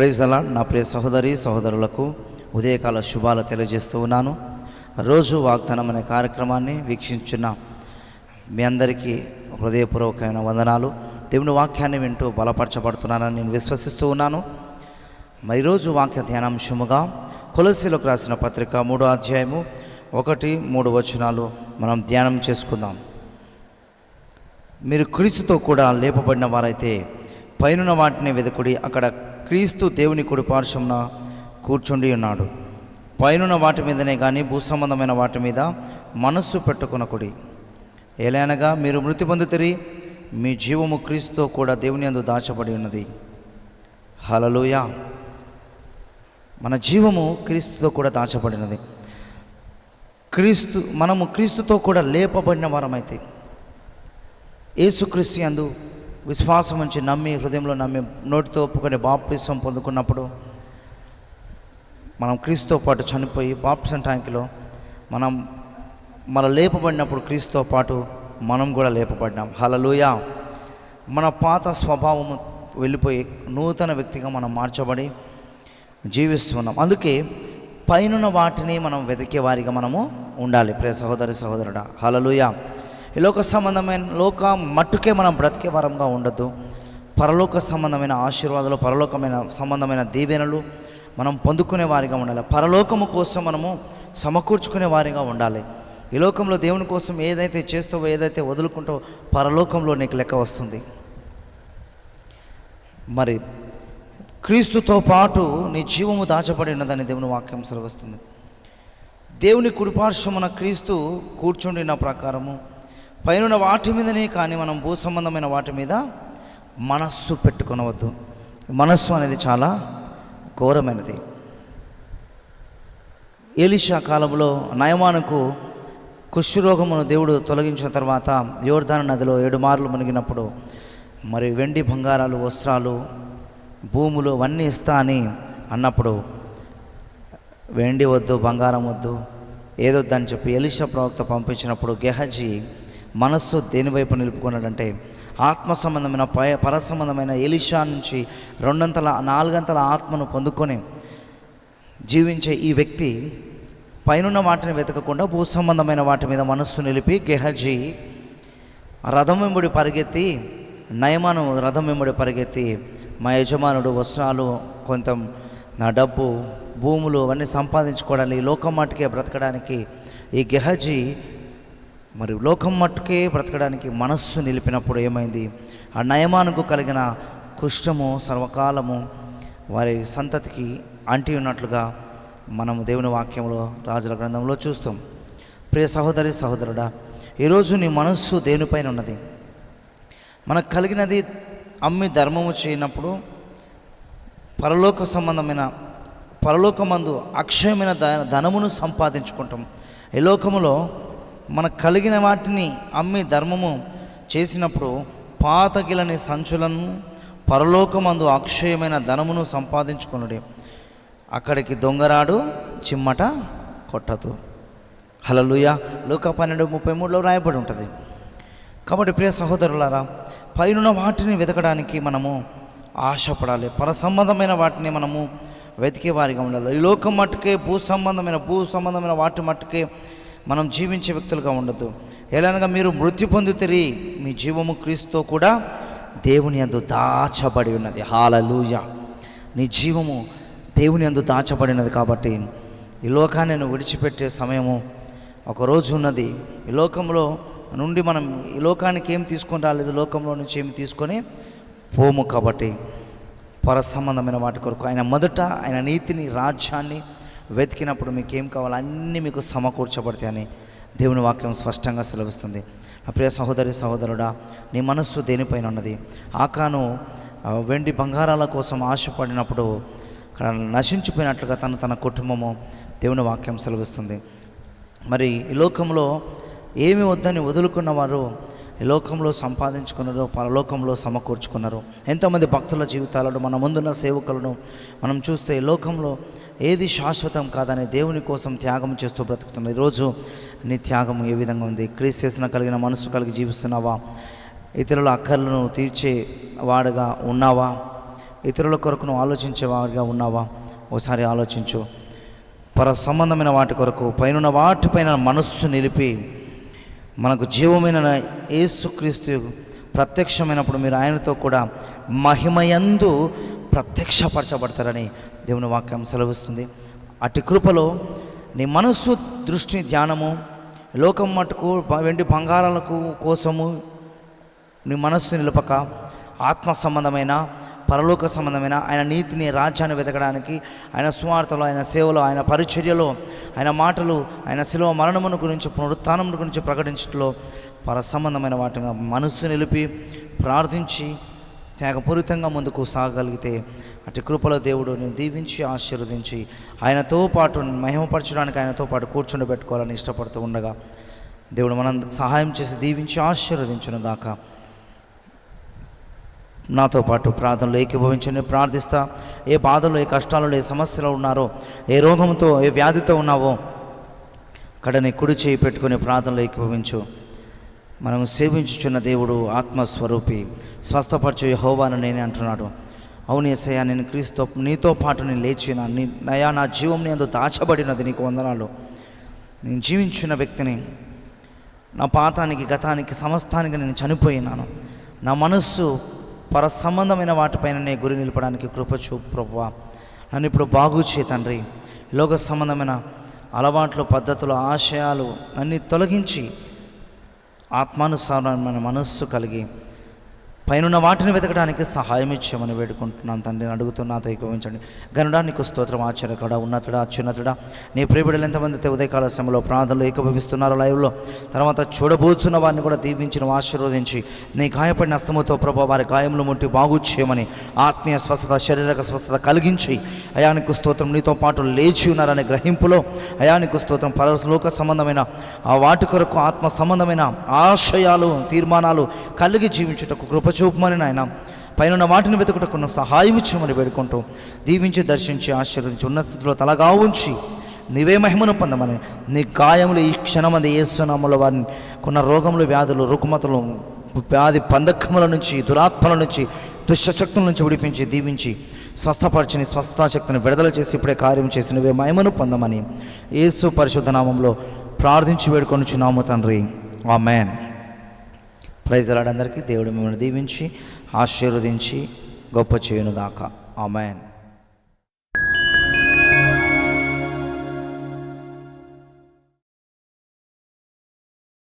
Praise అలా నా ప్రియ సహోదరి సహోదరులకు ఉదయకాల శుభాలు తెలియజేస్తూ ఉన్నాను. రోజు వాగ్దానం అనే కార్యక్రమాన్ని వీక్షించిన మీ అందరికీ హృదయపూర్వకమైన వందనాలు. దేవుని వాక్యాన్ని వింటూ బలపరచబడుతున్నానని నేను విశ్వసిస్తూ ఉన్నాను. మరి ఈరోజు వాక్య ధ్యానాంశముగా కొలసీలకు రాసిన పత్రిక మూడో అధ్యాయము ఒకటి మూడు వచనాలు మనం ధ్యానం చేసుకుందాం. మీరు క్రీస్తుతో కూడా లేపబడిన వారైతే పైనున్న వాటిని వెతుకుడి అక్కడ క్రీస్తు దేవుని కుడి పార్శ్వమున కూర్చుండి ఉన్నాడు. పైనున్న వాటి మీదనే కానీ భూసంబంధమైన వాటి మీద మనస్సు పెట్టుకునకుడి. ఎలానగా మీరు మృతి పొందుతరి మీ జీవము క్రీస్తుతో కూడా దేవుని అందు దాచబడి ఉన్నది. హలలోయ మన జీవము క్రీస్తుతో కూడా దాచబడినది క్రీస్తు మనము క్రీస్తుతో కూడా లేపబడిన వారమైతే యేసుక్రీస్తు అందు విశ్వాసం ఉంచి నమ్మి హృదయంలో నమ్మి నోటితో ఒప్పుకొని బాప్టిసం పొందుకున్నప్పుడు మనం క్రీస్తుతో పాటు చనిపోయి బాప్టిసం ట్యాంకులో మనం మన లేపబడినప్పుడు క్రీస్తుతో పాటు మనం కూడా లేపబడినాం హలలుయ మన పాత స్వభావము వెళ్ళిపోయి నూతన వ్యక్తిగా మనం మార్చబడి జీవిస్తున్నాం. అందుకే పైనున్న వాటిని మనం వెతికే వారిగా మనము ఉండాలి. ప్రే సహోదరి సహోదరుడా హలలుయా ఈ లోక సంబంధమైన లోక మట్టుకే మనం బ్రతికే వరంగా ఉండదు. పరలోక సంబంధమైన ఆశీర్వాదాలు పరలోకమైన సంబంధమైన దీవెనలు మనం పొందుకునే వారిగా ఉండాలి. పరలోకము కోసం మనము సమకూర్చుకునే వారిగా ఉండాలి. ఈ లోకంలో దేవుని కోసం ఏదైతే చేస్తావో ఏదైతే వదులుకుంటావో పరలోకంలో నీకు లెక్క వస్తుంది. మరి క్రీస్తుతో పాటు నీ జీవము దాచబడి ఉన్నదని దేవుని వాక్యం సెలవుస్తుంది. దేవుని కుడిపార్శ్వమున క్రీస్తు కూర్చుండిన ప్రకారము పైన వాటి మీదనే కానీ మనం భూ సంబంధమైన వాటి మీద మనస్సు పెట్టుకొనవద్దు. మనస్సు అనేది చాలా ఘోరమైనది. ఏలిషా కాలంలో నయమానుకు కుష్ఠరోగమును దేవుడు తొలగించిన తర్వాత యోర్ధాన నదిలో ఏడు మార్లు మునిగినప్పుడు మరి వెండి బంగారాలు వస్త్రాలు భూములు అవన్నీ ఇస్తా అని అన్నప్పుడు వెండి వద్దు బంగారం వద్దు ఏదొద్దని చెప్పి ఎలిషా ప్రవక్త పంపించినప్పుడు గెహజీ మనస్సు దేనివైపు నిలుపుకున్నాడంటే ఆత్మ సంబంధమైన పయ పర సంబంధమైన ఎలిషా నుంచి రెండంతల నాలుగంతల ఆత్మను పొందుకొని జీవించే ఈ వ్యక్తి పైనున్న వాటిని వెతకకుండా భూ సంబంధమైన వాటి మీద మనస్సు నిలిపి గెహజీ రథం వెంబడి పరిగెత్తి నయమాను రథం వెంబడి పరిగెత్తి మా యజమానుడు వస్త్రాలు కొంత నా డబ్బు భూములు అవన్నీ సంపాదించుకోవడానికి ఈ లోకం మట్టుకే బ్రతకడానికి ఈ గెహజీ మరి లోకం మట్టుకే బ్రతకడానికి మనస్సు నిలిపినప్పుడు ఏమైంది? ఆ నయమానుకు కలిగిన కుష్టము సర్వకాలము వారి సంతతికి అంటి ఉన్నట్లుగా మనము దేవుని వాక్యంలో రాజుల గ్రంథంలో చూస్తాం. ప్రియ సహోదరి సహోదరుడా ఈరోజు నీ మనస్సు దేనిపైన ఉన్నది? మనకు కలిగినది అమ్మి ధర్మము చేయనప్పుడు పరలోక సంబంధమైన పరలోకమందు అక్షయమైన ధనమును సంపాదించుకుంటాం. ఈ లోకములో మనకు కలిగిన వాటిని అమ్మి ధర్మము చేసినప్పుడు పాతగిలని సంచులను పరలోకమందు అక్షయమైన ధనమును సంపాదించుకునుడే. అక్కడికి దొంగరాడు చిమ్మట కొట్టదు. హలలుయ లోక పన్నెండు ముప్పై మూడులో రాయబడి ఉంటుంది. కాబట్టి ప్రియ సహోదరులారా పైన వాటిని వెతకడానికి మనము ఆశపడాలి. పర సంబంధమైన వాటిని మనము వెతికే వారిగా ఉండాలి. ఈ లోకం మట్టుకే భూ సంబంధమైన భూ సంబంధమైన వాటి మట్టుకే మనం జీవించే వ్యక్తులుగా ఉండదు. ఎలానగా మీరు మృత్యు పొందుతరి మీ జీవము క్రీస్తుతో కూడా దేవుని అందు దాచబడి ఉన్నది. హాలలూయ నీ జీవము దేవుని అందు దాచబడినది కాబట్టి ఈ లోకాన్ని నువ్వు విడిచిపెట్టే సమయము ఒకరోజు ఉన్నది. ఈ లోకంలో నుండి మనం ఈ లోకానికి ఏం తీసుకొని రాలేదు లోకంలో నుంచి ఏమి తీసుకొని పోము కాబట్టి పర సంబంధమైన వాటి కొరకు ఆయన మొదట ఆయన నీతిని రాజ్యాన్ని వెతికినప్పుడు మీకు ఏం కావాలో అన్నీ మీకు సమకూర్చబడతాయని దేవుని వాక్యం స్పష్టంగా సెలవిస్తుంది. నా ప్రియ సహోదరి సహోదరుడా నీ మనస్సు దేనిపైన ఉన్నది? ఆకాను వెండి బంగారాల కోసం ఆశపడినప్పుడు అక్కడ నశించిపోయినట్లుగా తను తన కుటుంబము దేవుని వాక్యం సెలవిస్తుంది. మరి ఈ లోకంలో ఏమి వద్దని వదులుకున్న వారు ఈ లోకంలో సంపాదించుకున్నారో పరలోకంలో సమకూర్చుకున్నారు ఎంతోమంది భక్తుల జీవితాలను మన ముందున్న సేవకులను మనం చూస్తే ఈ లోకంలో ఏది శాశ్వతం కాదని దేవుని కోసం త్యాగం చేస్తూ బ్రతుకుతున్నారు ఈరోజు నీ త్యాగం ఏ విధంగా ఉంది? క్రీస్తేసిన కలిగిన మనసు కలిగి జీవిస్తున్నావా? ఇతరుల అక్కర్లను తీర్చే వాడుగా ఉన్నావా? ఇతరుల కొరకును ఆలోచించేవాడిగా ఉన్నావా? ఒకసారి ఆలోచించు. పర సంబంధమైన వాటి కొరకు పైన వాటిపైన మనస్సు నిలిపి మనకు జీవమైన యేసుక్రీస్తు ప్రత్యక్షమైనప్పుడు మీరు ఆయనతో కూడా మహిమయందు ప్రత్యక్షపరచబడతారని దేవుని వాక్యం సెలవిస్తుంది. అటు కృపలో నీ మనస్సు దృష్టి ధ్యానము లోకం మటుకు వెండి బంగారాలకు కోసము నీ మనస్సు నిలపక ఆత్మ సంబంధమైన పరలోక సంబంధమైన ఆయన నీతిని రాజ్యాన్ని వెతకడానికి ఆయన స్వార్థలో ఆయన సేవలో ఆయన పరిచర్యలో ఆయన మాటలు ఆయన శిలువ మరణమును గురించి పునరుత్థానమును గురించి ప్రకటించడంలో పర సంబంధమైన వాటి మీద మనస్సు నిలిపి ప్రార్థించి త్యాగపూరితంగా ముందుకు సాగగలిగితే అటు కృపలో దేవుడు నేను దీవించి ఆశీర్వదించి ఆయనతో పాటు మహిమపరచడానికి ఆయనతో పాటు కూర్చుండబెట్టుకోవాలని ఇష్టపడుతూ ఉండగా దేవుడు మనం సహాయం చేసి దీవించి ఆశీర్వదించును గాక. నాతో పాటు ప్రార్థనలు ఏకీభవించండి ప్రార్థిస్తా. ఏ బాధలు ఏ కష్టాలు ఏ సమస్యలు ఉన్నారో ఏ రోగంతో ఏ వ్యాధితో ఉన్నావో కడని కుడి చేయి పెట్టుకుని ప్రార్థనలు ఏకీభవించు. మనం సేవించుచున్న దేవుడు ఆత్మస్వరూపి. స్వస్థపరచు హోవాను నేనే అంటున్నాడు. అవునేసయ్యా నేను క్రీస్తు నీతో పాటు నేను లేచిన నీ నయా నా జీవం నీ దాచబడినది నీకు వందనాలు. నేను జీవించిన వ్యక్తిని నా పాతానికి గతానికి సమస్తానికి నేను చనిపోయినాను. నా మనస్సు పర సంబంధమైన వాటిపైన నే గురి నిలపడానికి కృప చూపు నన్ను ఇప్పుడు బాగు చే తండ్రి. లోక సంబంధమైన అలవాట్లు పద్ధతులు ఆశయాలు అన్నీ తొలగించి ఆత్మానుసారమైన మనస్సు కలిగి పైనున్న వాటిని వెతకడానికి సహాయం ఇచ్చామని వేడుకుంటున్నాను. తండ్రిని అడుగుతున్నా గనుడా నీకు స్తోత్రం ఆశ్చర్యకడ ఉన్నతుడా అత్యున్నతుడా. నీ ప్రియబిడలు ఎంతమంది అయితే ఉదయకాల సమయంలో ప్రార్థనలు ఏకభవిస్తున్నారు లైవ్లో తర్వాత చూడబోతున్న వారిని కూడా దీవించిన ఆశీర్వదించి నీ గాయపడిన అస్తముతో ప్రభు వారి గాయంలో ముట్టి బాగు చేయమని ఆత్మీయ స్వస్థత శారీరక స్వస్థత కలిగించి అయానికి స్తోత్రం నీతో పాటు లేచి ఉన్నారనే గ్రహింపులో అయానికి స్తోత్రం పరలోక సంబంధమైన ఆ వాటి కొరకు ఆత్మ సంబంధమైన ఆశయాలు తీర్మానాలు కలిగి జీవించుటకు కృప చూపమని నాయన. పైన వాటిని వెతుకుటకు సహాయం ఇచ్చమని వేడుకుంటూ దీవించి దర్శించి ఆశీర్వదించి ఉన్న స్థితిలో తలగా ఉంచి నీవే మహిమను పొందమని నీ గాయములు ఈ క్షణమంది ఏసునామల వారిని కొన్న రోగములు వ్యాధులు రుగ్మతలు వ్యాధి పందకముల నుంచి దురాత్మల నుంచి దుష్టశక్తుల నుంచి విడిపించి దీవించి స్వస్థపరచని స్వస్థాశక్తిని విడుదల చేసి ఇప్పుడే కార్యం చేసి నువ్వే మహిమను పొందమని యేసు పరిశుద్ధ నామంలో ప్రార్థించి వేడుకొనుచున్నాము తండ్రి. ఆ మ్యాన్ ప్రైజ్ అలాడందరికీ దేవుడు మిమ్మల్ని దీవించి ఆశీర్వదించి గొప్ప చేయునుగాక. ఆమెన్.